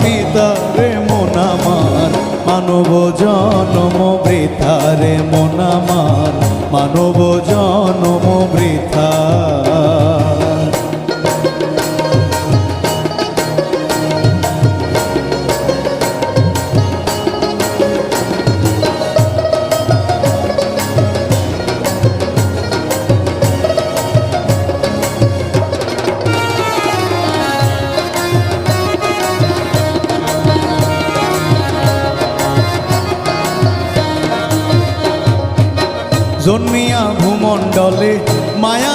পিতা রে মন আমার মানব জনম বৃথা রে মন আমার মানব জনম বৃথা জন্মিয়া ভূমণ্ডলে মায়া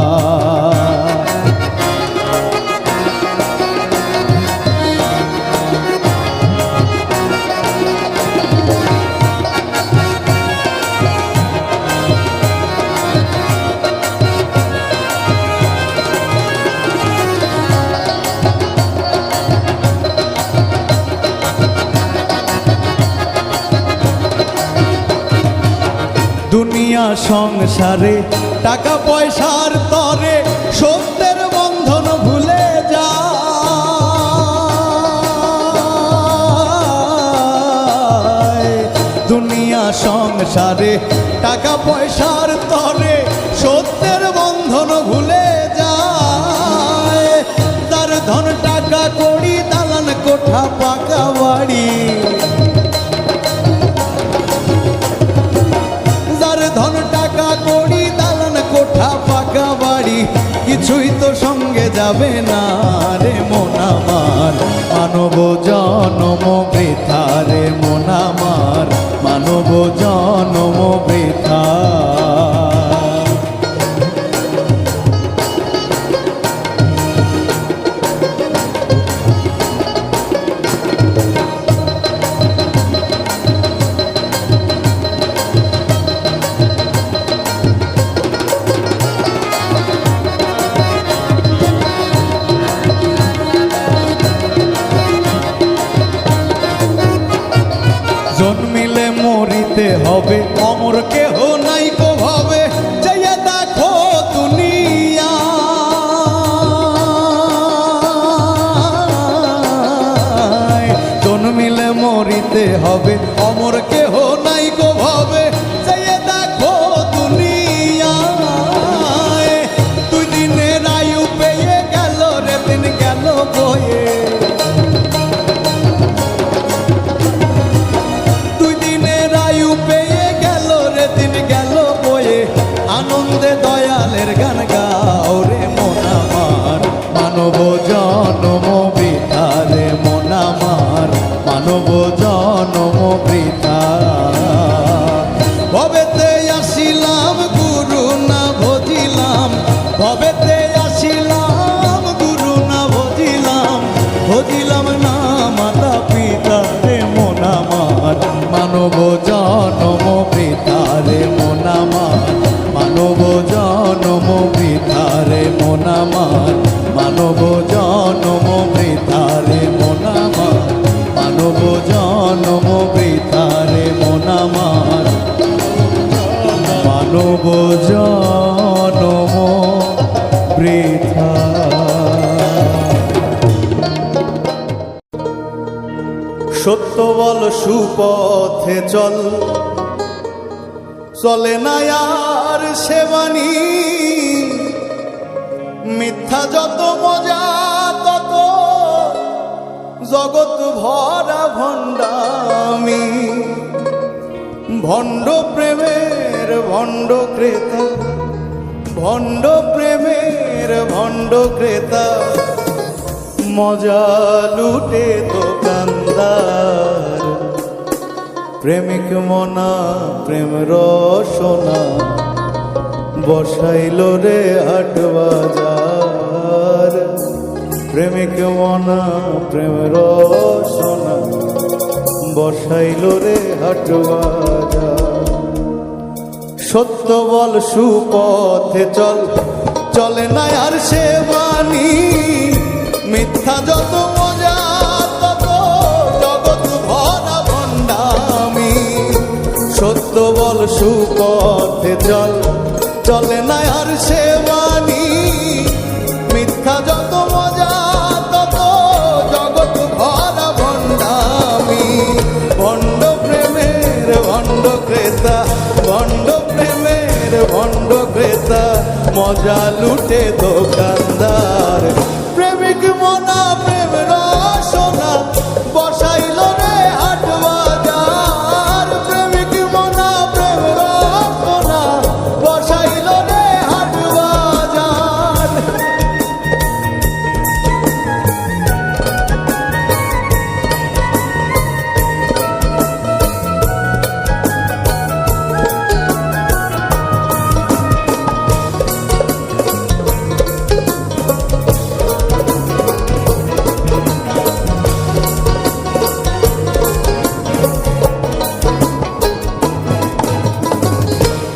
সংসারে, টাকা পয়সার তরে সত্যের বন্ধন ভুলে যা। দুনিয়া সংসারে, টাকা পয়সার তরে সত্যের বন্ধন ভুলে যায়। তার ধন টাকা করি দালান কোঠা যাবে না রে মোনামার মানব জনম বেথা রে মোনামার মানব জনম বেথা জন্মিলে মরিতে হবে। অ বল সুপথে চল। চলে না আর সেবানি। মিথ্যা যত মজা, তত জগৎ ভরা ভণ্ডামি। ভণ্ড প্রেমের ভণ্ড ক্রেতা, ভণ্ড প্রেমের ভণ্ড ক্রেতা। মজা লুটে দোকানদার প্রেমিক মনা, প্রেম রসনা, বসাইল রে হাট বাজার। প্রেমিক মনা, প্রেম রসনা, বসাইল রে হাট বাজার। সত্য বল সুপথে চল, চলে না আর সে বাণী, মিথ্যা যত সুপথে চল, চলে না আর সে বাণী মিথ্যা যত মজা, তত জগৎ ভরা ভণ্ডামি। ভণ্ড প্রেমের ভণ্ড ক্রেতা, ভণ্ড প্রেমের ভণ্ড ক্রেতা, মজা লুটে দোকানদার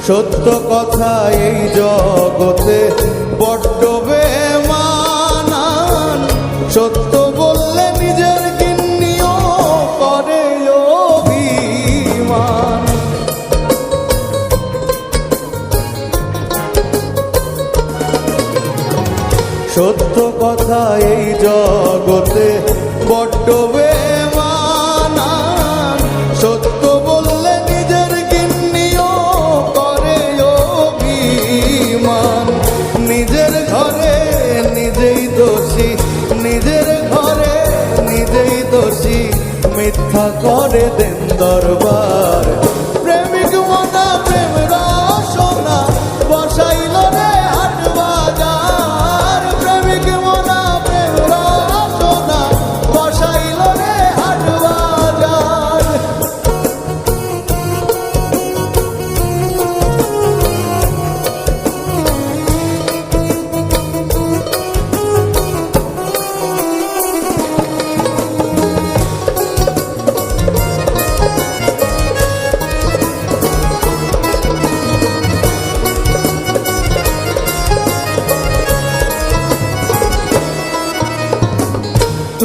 সত্য কথা এই জগতে বড্ড বেমানান। সত্য বললে নিজের গিন্নিও করে অভিমান। সত্য কথা এই জগতে বড্ড বেমানান মিথ্যা করে দেন দরবার।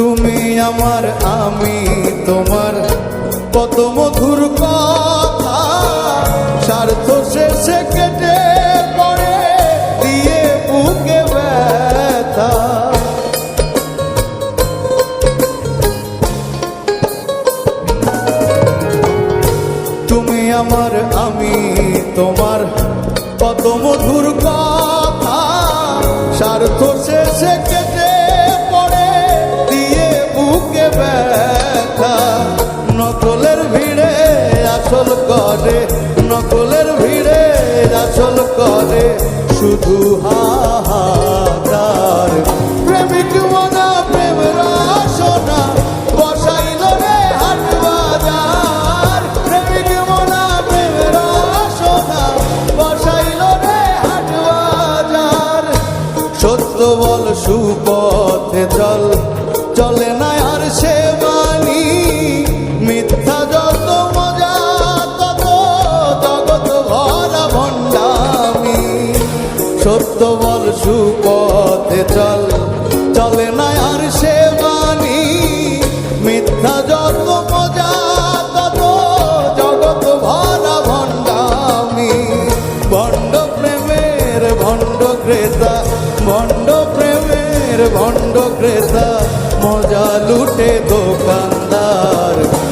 তুমি আমার আমি তোমার। কত মধুর কথা স্বার্থ শেষে কেটে আসল করে, নকলের ভিড়ে আসল করে। শুধু হাহাকার। প্রেমিক মনা, প্রেম রসনা, বসাইল রে হাট বাজার। প্রেমিক মনা, প্রেম রসনা, বসাইল রে হাট বাজার। সত্য বল সুপথে চল। বল সুপথে চল, চলে না আর সে বাণী। মিথ্যা ভণ্ডামি। ভণ্ড প্রেমের ভণ্ড ক্রেতা, ভণ্ড প্রেমের ভণ্ড ক্রেতা, মজা লুটে দোকানদার।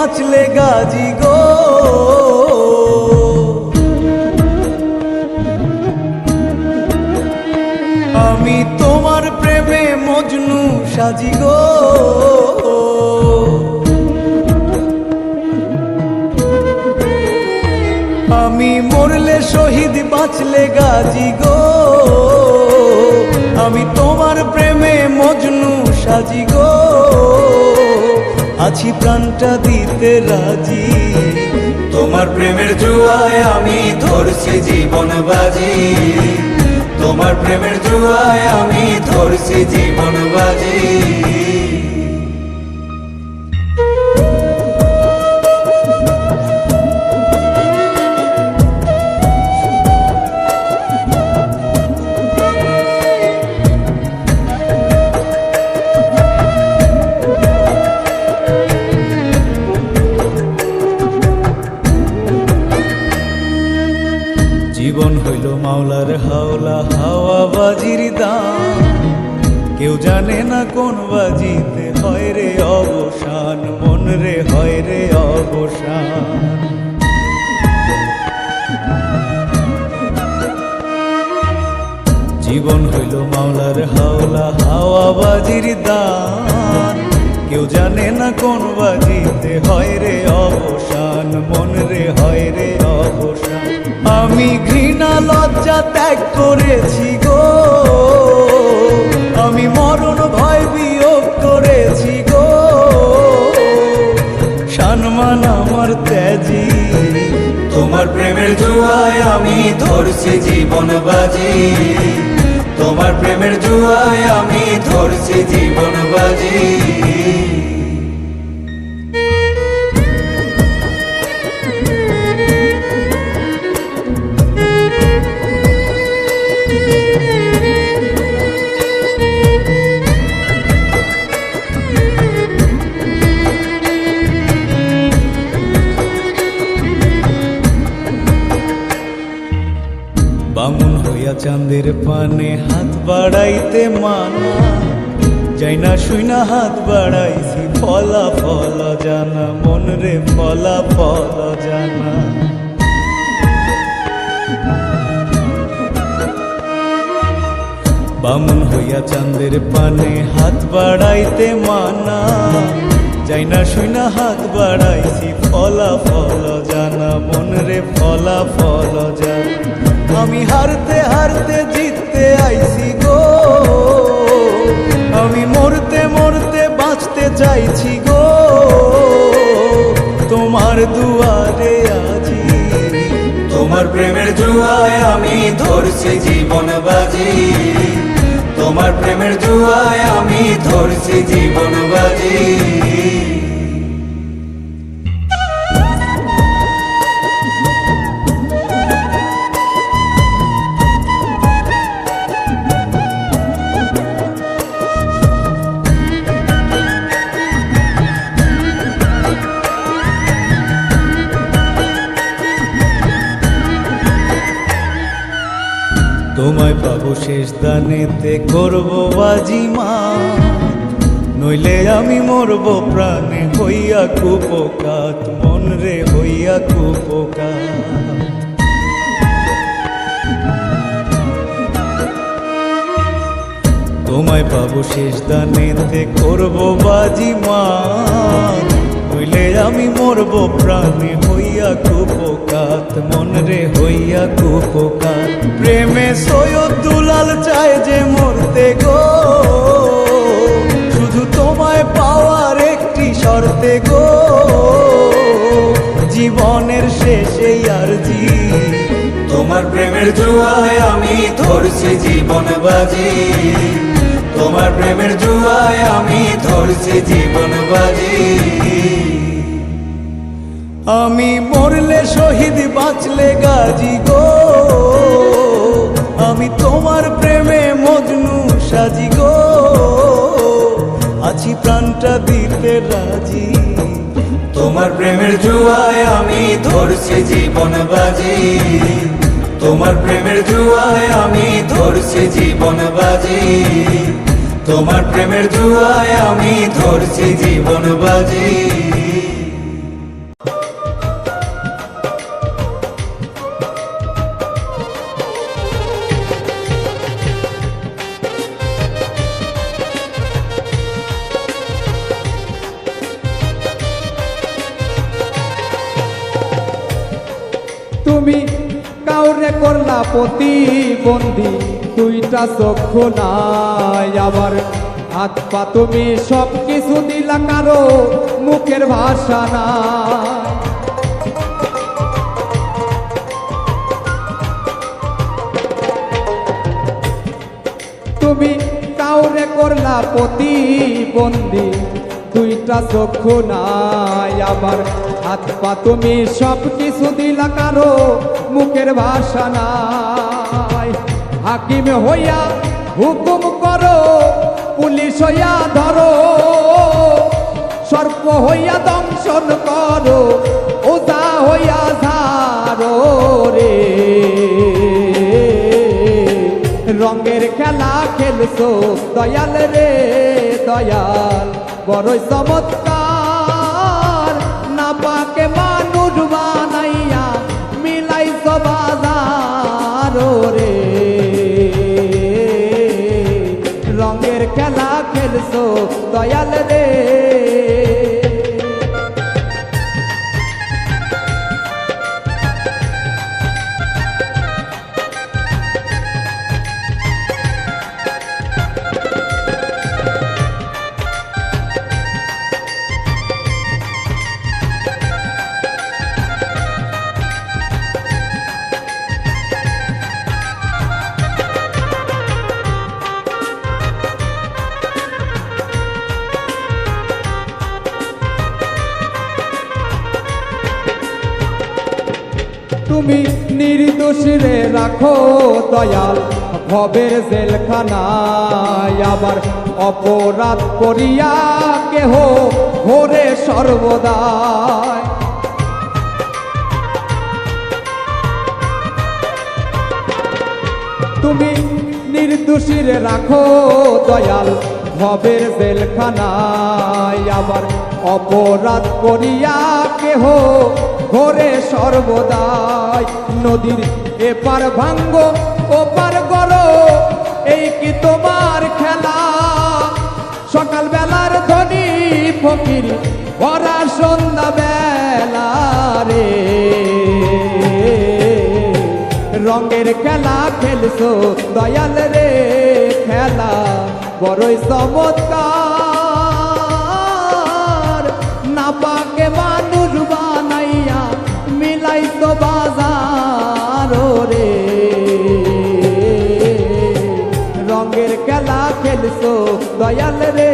বাঁচলে গাজী গো। আমি তোমার প্রেমে মজনু সাজি গো। আমি মরলে শহীদ বাঁচলে গাজী গো। আমি তোমার প্রেমে মজনু সাজি গো। আছি প্রাণটা দিতে রাজি। তোমার প্রেমের জুয়ায় আমি ধরছি জীবন বাজি। তোমার প্রেমের জুয়ায় আমি ধরছি জীবন বাজি। হইল মাওলার হাওলা, হাওয়া বাজির দাম কেউ জানে না কোন বাজিতে হয় রে অবসান, মন রে হয় রে অবসান। জীবন হইল মাওলার হাওলা, হাওয়া বাজির দান। কেউ জানে না কোন বাজিতে হয় রে অবসান, মন রে হয় রে অবসান। আমি ঘৃণা, লজ্জা ত্যাগ করেছি গো। আমি মরণ, ভয় বিয়োগ করেছি গো। সম্মান আমার ত্যাজি। তোমার প্রেমের জুয়ায় আমি ধরছি জীবন বাজি। তোমার প্রেমের জুয়ায় আমি ধরছি জীবন বাজি। চাঁদের পানে হাত বাড়াইতে মানা। যাই না শুই না হাত বাড়াইছি, ফলা ফল জানা। মন রে ফলা ফল জানা। বামুন হইয়া চাঁদের পানে হাত বাড়াইতে মানা। যাই না শুই না হাত বাড়াইছি, ফলা ফল জানা। মন রে ফলা ফল জানা। আমি হারতে হারতে জিততে আইছি গো। আমি মরতে মরতে বাঁচতে চাইছি গো। তোমার দুয়ারে আজি, তোমার প্রেমের জুয়ায় আমি ধরছি জীবন বাজি। তোমার প্রেমের জুয়ায় আমি ধরছি জীবন বাজি। তোমায় পাবো শেষ দানেতে, করব বাজিমা নইলে আমি মরব প্রাণে, হইয়া কুপকাত মন রে হইয়া কুপকাত। তোমায় পাবো শেষ দানেতে, করব বাজিমা নইলে আমি মরব প্রাণে হইয়া কুপকাত মন রে হইয়া কুপকাত। প্রেমে সৈয়দ দুলাল চায় যে মরতে গো। শুধু তোমায় পাওয়ার একটি শর্তে গো। জীবনের শেষে আর জি তোমার প্রেমের জুয়ায় আমি ধরছি জীবন বাজি। তোমার প্রেমের জুয়ায় আমি ধরছি জীবন বাজি। আমি মরলে শহীদ, বাঁচলে গাজী গো। আমি তোমার প্রেমে মজনু সাজি গো। আছি প্রাণটা দিতে রাজি। তোমার প্রেমের জুয়ায় আমি ধরছি জীবন বাজি। তোমার প্রেমের জুয়ায় আমি ধরছি জীবন বাজি। তোমার প্রেমের জুয়ায় আমি ধরছি জীবন বাজি। করলা প্রতিবন্ধী, দুইটা চক্ষু নাই আবার হাত পা তুমি সব কিছু দিলা, কারও মুখের ভাষা নাই। তুমি কাউরে করলা প্রতিবন্ধী, দুইটা চক্ষু নাই আবার হাত পা তুমি সব কিছু দিলা, কারও মুখের ভাষা নাই। হাকিম হইয়া হুকুম করো, পুলিশ হইয়া ধরো। সর্প হইয়া দংশন করো, ওজা হইয়া ধারো রে। রঙের খেলা খেলছো, দয়াল রে দয়াল। বড়ই চমৎকার। দয়াল রে তুমি রাখো দয়াল, ভবের জেলখানায় আবার অপরাধ করিয়া কেহ ভোরে সর্বদায় তুমি নির্দোষীরে রাখো দয়াল, ভবের জেলখানায় আবার অপরাধ করিয়া কেহ ঘরে সর্বদাই। নদীর এপার ভাঙ্গ, ওপার গড়, এই কি তোমার খেলা? সকাল বেলার ধনী ফকির, ভরা সন্ধ্যা রে। রঙের খেলা খেলছো, দয়াল রে, খেলা। বড়ই চমৎকার। দয়াল রে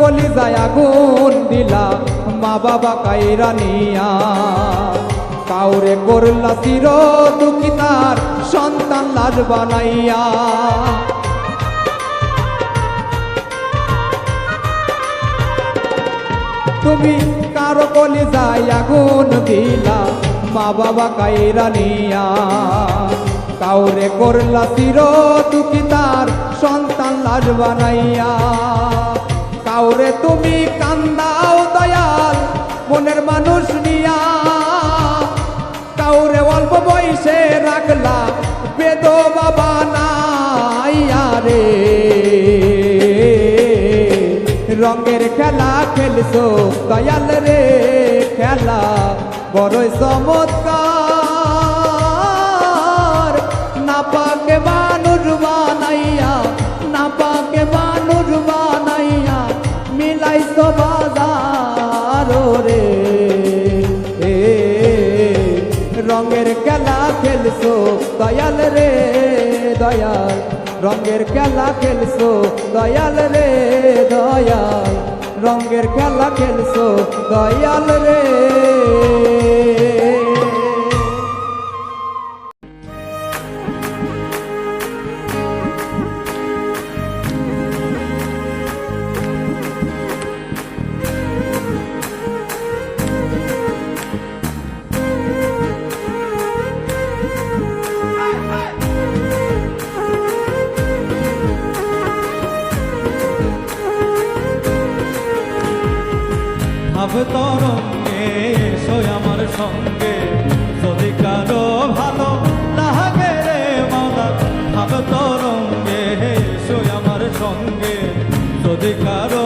কলি যায় আগুন দিলা, মা বাবা কাইরা নিয়া। কাউরে করলা চির দুঃখী তার সন্তান লাজ বানাইয়া। তুমি কারও কলি যায় আগুন দিলা, মা বাবা কাইরা নিয়া। কাউরে করলা চির দুঃখী তার সন্তান লাজ বানাইয়া। কাউরে তুমি কান্দাও দয়াল, মনের মানুষ নিয়া। কাউরে অল্প বয়সে রাখলা, বেদ বাবা রে রঙের খেলা খেলছো, দয়াল রে খেলা, বড়ই চমৎকার। দয়াল রে দয়াল। রঙের খেলা খেলছো দয়াল রে দয়াল। রঙের খেলা খেলছো দয়াল রে। সঙ্গে যদি কারও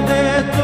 de tu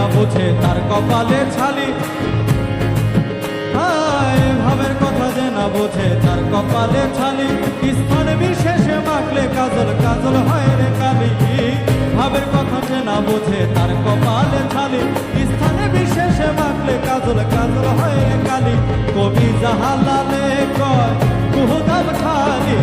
না বুঝে তার কপালে ছালি। ভাবের কথা যে না বোঝে তার কপালে ছালি। স্থান বিশেষে মাখলে কাজল কাজল হয় রে কালি। ভাবের কথা যে না বোঝে তার কপালে ছালি। স্থানে বিশেষে মাখলে কাজল কাজল হয় রে কালি। কবি জাহালালে কয়, কুহদাম খালি।